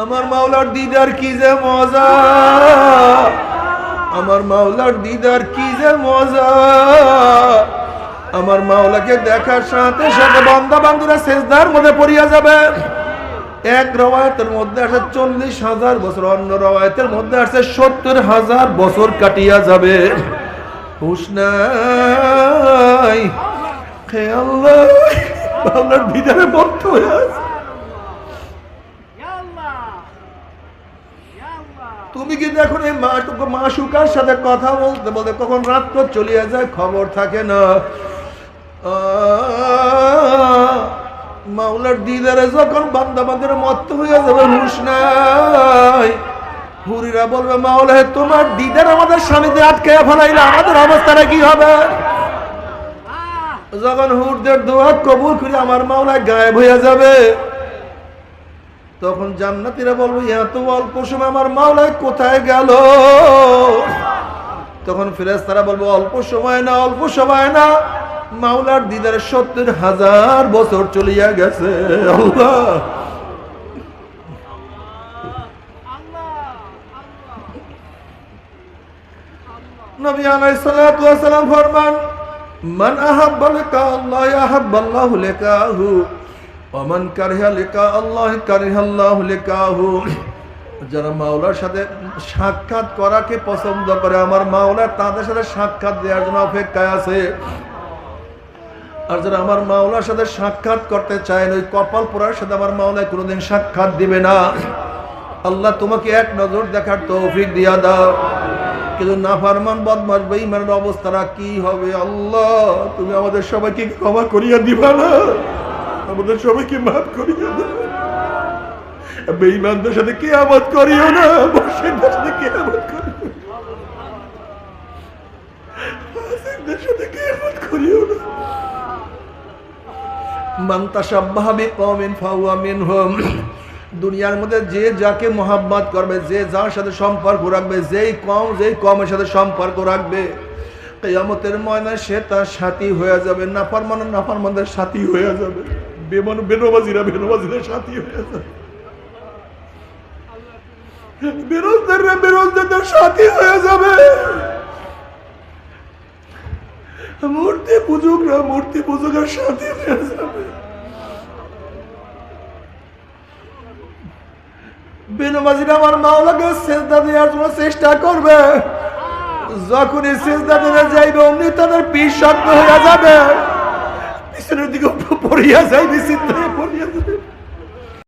আমার মাওলার দিদার কি যে মজা? আমার মাওলার দিদার কি যে মজা? আমার মাওলাকে দেখার সাথে সাথে বান্দা বান্ধুরা শেষদার মধ্যে পড়িয়া যাবে। এক রবায়তের মধ্যে আসে চল্লিশ হাজার বছর, অন্য রবায়তের মধ্যে আসে সত্তর হাজার বছর কাটিয়া যাবে। হুশ খেয়াল বাংলার ভিতরে বদ্ধ হয়ে আছে। তুমি কিন্তু এখন এই মা মাসুকার সাথে কথা বলতে বলতে কখন রাত তো চলিয়া যায় খবর থাকে না। মাওলার দিদারে যখন বান্দা বান্দের মত্ত হইয়া যাবে হুশ নাই। হুরিরা বলবে মাওলা তোমার দিদার আমাদের স্বামীতে আটকে ফেলাইলে আমাদের অবস্থাটা কি হবে? যখন হুরদের দোয়া কবুল করে আমার মাওলা গায়েব হইয়া যাবে তখন জান্নাতীরা বলব, এত অল্প সময় আমার মাওলায় কোথায় গেল? তখন ফিরাজ ফেরেশতারা বলব, অল্প সময় না, অল্প সময় না, মাওলার দিদার সত্তর হাজার বছর চলিয়া গেছে। আল্লাহ! নবী সালাতু সালাম ফরমান, মান আহাব্বা লিকা আল্লাহ লিকাহু। ওয়া মান কারিহা লিকা আল্লাহ কারিহাল্লাহু লিকাহু। যারা মাওলার সাথে সাক্ষাৎ করাকে পছন্দ করে, আমার মাওলা তাদের সাথে সাক্ষাৎ দেওয়ার জন্য অপেক্ষায় আছে। আর যারা আমার মাওলার সাথে সাক্ষাৎ করতে চায় না, ওই কপাল পোড়ার সাথে আমার মাওলায় কোনোদিন সাক্ষাৎ দিবে না। আল্লাহ তোমাকে এক নজর দেখার তৌফিক দিয়া দাও। কিন্তু নাফারমান বদমাস বেঈমানের অবস্থাটা কি হবে? আল্লাহ, তুমি আমাদের সবাইকে ক্ষমা করিয়া দিবা না। আমাদের সবাইকে মাফ করিয়া দিবা বেঈমানদের সাথে কে আমদ করিও না। মুশরিকদের সাথে কে আমদ করিও না। সাথে কে আমদ করিও না। মান দুনিয়ার মধ্যে যে যাকে মোহাব্বত করবে, যে যার সাথে সম্পর্ক রাখবে, যেই কম যেই কমের সাথে সম্পর্ক রাখবে, কেয়ামতের ময়দানে সে তার সাথী হয়ে যাবে, নাফারমান নাফারমানদের সাথী হয়ে যাবে। বেমন বেনবাজিরা বেনবাজিদের সাথী হয়ে সাথী হয়ে যাবে। মূর্তি পুজুকরা মূর্তি পুজুকের সাথী হয়ে যাবে। বেনমাজিরা আমার মাওলাকে সেজদা দেওয়ার জন্য চেষ্টা করবে। যখনই সেজদা দিতে যাইবে, অমনি তাদের পিস শক্ত হয়ে যাবে। পিছনের দিকে পড়িয়া যায় চিন্তায় পড়িয়া যাবে